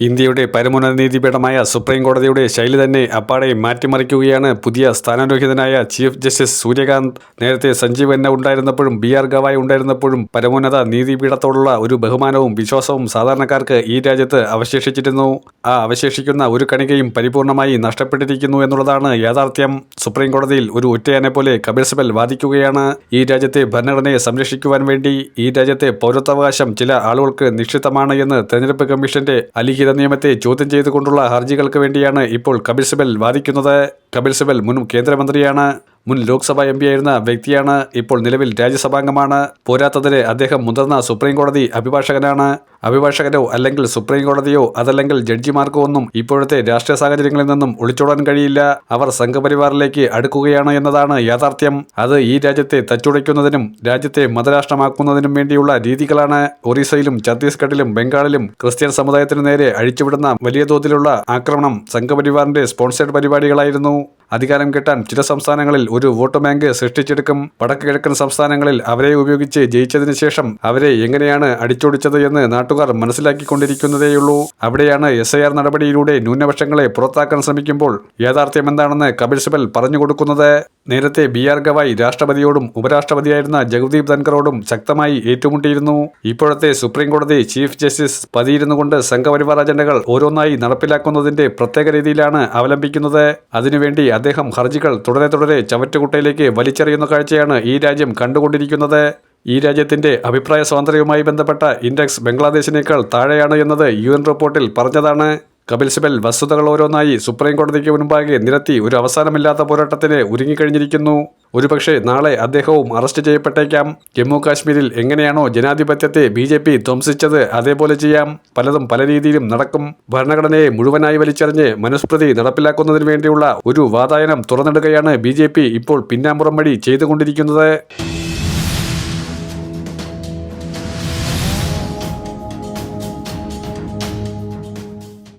ഇന്ത്യയുടെ പരമോന്നത നീതിപീഠമായ സുപ്രീം കോടതിയുടെ ശൈലി തന്നെ അപ്പാടെ മാറ്റിമറിക്കുകയാണ്. പുതിയ സ്ഥാനാരോഹിതനായ ചീഫ് ജസ്റ്റിസ് സൂര്യകാന്ത് നേരത്തെ സഞ്ജീവ് എന്ന ഉണ്ടായിരുന്നപ്പോഴും ബി ആർ ഗവായ് ഉണ്ടായിരുന്നപ്പോഴും പരമോന്നത നീതിപീഠത്തോടുള്ള ഒരു ബഹുമാനവും വിശ്വാസവും സാധാരണക്കാർക്ക് ഈ രാജ്യത്ത് അവശേഷിച്ചിരുന്നു. ആ അവശേഷിക്കുന്ന ഒരു കണികയും പരിപൂർണമായി നഷ്ടപ്പെട്ടിരിക്കുന്നു എന്നുള്ളതാണ് യാഥാർത്ഥ്യം. സുപ്രീം കോടതിയിൽ ഒരു ഒറ്റയാനെ പോലെ കപിൽ സിബൽ വാദിക്കുകയാണ്. ഈ രാജ്യത്തെ ഭരണഘടനയെ സംരക്ഷിക്കുവാൻ വേണ്ടി ഈ രാജ്യത്തെ പൗരത്വാവകാശം ചില ആളുകൾക്ക് നിക്ഷിപ്തമാണ് എന്ന് തെരഞ്ഞെടുപ്പ് കമ്മീഷന്റെ അലിഖിത നിയമത്തെ ചോദ്യം ചെയ്തുകൊണ്ടുള്ള ഹർജികൾക്ക് വേണ്ടിയാണ് ഇപ്പോൾ കപിൽ സിബൽ വാദിക്കുന്നത്. കപിൽ സിബൽ മുൻ കേന്ദ്രമന്ത്രിയാണ്. മുൻ ലോക്സഭാ എം ആയിരുന്ന വ്യക്തിയാണ് ഇപ്പോൾ നിലവിൽ രാജ്യസഭാംഗമാണ്. പോരാത്തതിന് അദ്ദേഹം മുതിർന്ന സുപ്രീം കോടതി അഭിഭാഷകനാണ്. അഭിഭാഷകരോ അല്ലെങ്കിൽ സുപ്രീം കോടതിയോ അതല്ലെങ്കിൽ ജഡ്ജിമാർക്കോ ഒന്നും ഇപ്പോഴത്തെ രാഷ്ട്രീയ സാഹചര്യങ്ങളിൽ നിന്നും ഒളിച്ചോടാൻ കഴിയില്ല. അവർ സംഘപരിവാറിലേക്ക് അടുക്കുകയാണ് എന്നതാണ് യാഥാർത്ഥ്യം. അത് ഈ രാജ്യത്തെ തച്ചുടയ്ക്കുന്നതിനും രാജ്യത്തെ മതരാഷ്ട്രമാക്കുന്നതിനും വേണ്ടിയുള്ള രീതികളാണ്. ഒറീസയിലും ഛത്തീസ്ഗഡിലും ബംഗാളിലും ക്രിസ്ത്യൻ സമുദായത്തിനു നേരെ അഴിച്ചുവിടുന്ന വലിയ തോതിലുള്ള ആക്രമണം സംഘപരിവാറിന്റെ സ്പോൺസേഡ് പരിപാടികളായിരുന്നു. അധികാരം കിട്ടാൻ ചില സംസ്ഥാനങ്ങളിൽ ഒരു വോട്ട് ബാങ്ക് സൃഷ്ടിച്ചെടുക്കും. വടക്ക് കിഴക്കൻ സംസ്ഥാനങ്ങളിൽ അവരെ ഉപയോഗിച്ച് ജയിച്ചതിന് ശേഷം അവരെ എങ്ങനെയാണ് അടിച്ചൊടിച്ചത് എന്ന് നാട്ടുകാർ മനസ്സിലാക്കിക്കൊണ്ടിരിക്കുന്നതേയുള്ളൂ. അവിടെയാണ് എസ് നടപടിയിലൂടെ ന്യൂനപക്ഷങ്ങളെ പുറത്താക്കാൻ ശ്രമിക്കുമ്പോൾ യാഥാർത്ഥ്യം എന്താണെന്ന് കപിൽ സിബൽ പറഞ്ഞു കൊടുക്കുന്നത്. നേരത്തെ ബി ആർ ഗവായ് രാഷ്ട്രപതിയോടും ഉപരാഷ്ട്രപതിയായിരുന്ന ജഗദീപ് ധൻഖറോടും ശക്തമായി ഏറ്റുമുട്ടിയിരുന്നു. ഇപ്പോഴത്തെ സുപ്രീം കോടതി ചീഫ് ജസ്റ്റിസ് പതിയിരുന്നുകൊണ്ട് സംഘപരിവാർ അജണ്ടകൾ ഓരോന്നായി നടപ്പിലാക്കുന്നതിന്റെ പ്രത്യേക രീതിയിലാണ് അവലംബിക്കുന്നത്. അതിനുവേണ്ടി അദ്ദേഹം ഹർജികൾ തുടരെ തുടരെ ചവറ്റുകുട്ടയിലേക്ക് വലിച്ചെറിയുന്ന കാഴ്ചയാണ് ഈ രാജ്യം കണ്ടുകൊണ്ടിരിക്കുന്നത്. ഈ രാജ്യത്തിന്റെ അഭിപ്രായ സ്വാതന്ത്ര്യവുമായി ബന്ധപ്പെട്ട ഇൻഡെക്സ് ബംഗ്ലാദേശിനേക്കാൾ താഴെയാണ് എന്നത് യു റിപ്പോർട്ടിൽ പറഞ്ഞതാണ്. കപിൽ സിബൽ വസ്തുതകൾ ഓരോന്നായി സുപ്രീം കോടതിക്ക് മുൻപാകെ നിരത്തി ഒരു അവസാനമില്ലാത്ത പോരാട്ടത്തിന് ഒരുങ്ങിക്കഴിഞ്ഞിരിക്കുന്നു. ഒരുപക്ഷെ നാളെ അദ്ദേഹവും അറസ്റ്റ് ചെയ്യപ്പെട്ടേക്കാം. ജമ്മു കാശ്മീരിൽ എങ്ങനെയാണോ ജനാധിപത്യത്തെ ബി ജെ പി ധ്വംസിച്ചത് അതേപോലെ ചെയ്യാം. പലതും പല രീതിയിലും നടക്കും. ഭരണഘടനയെ മുഴുവനായി വലിച്ചെറിഞ്ഞ് മനുസ്മൃതി നടപ്പിലാക്കുന്നതിന് വേണ്ടിയുള്ള ഒരു വാതായനം തുറന്നിടുകയാണ് ബി ഇപ്പോൾ പിന്നാമ്പുറം വഴി ചെയ്തുകൊണ്ടിരിക്കുന്നത്.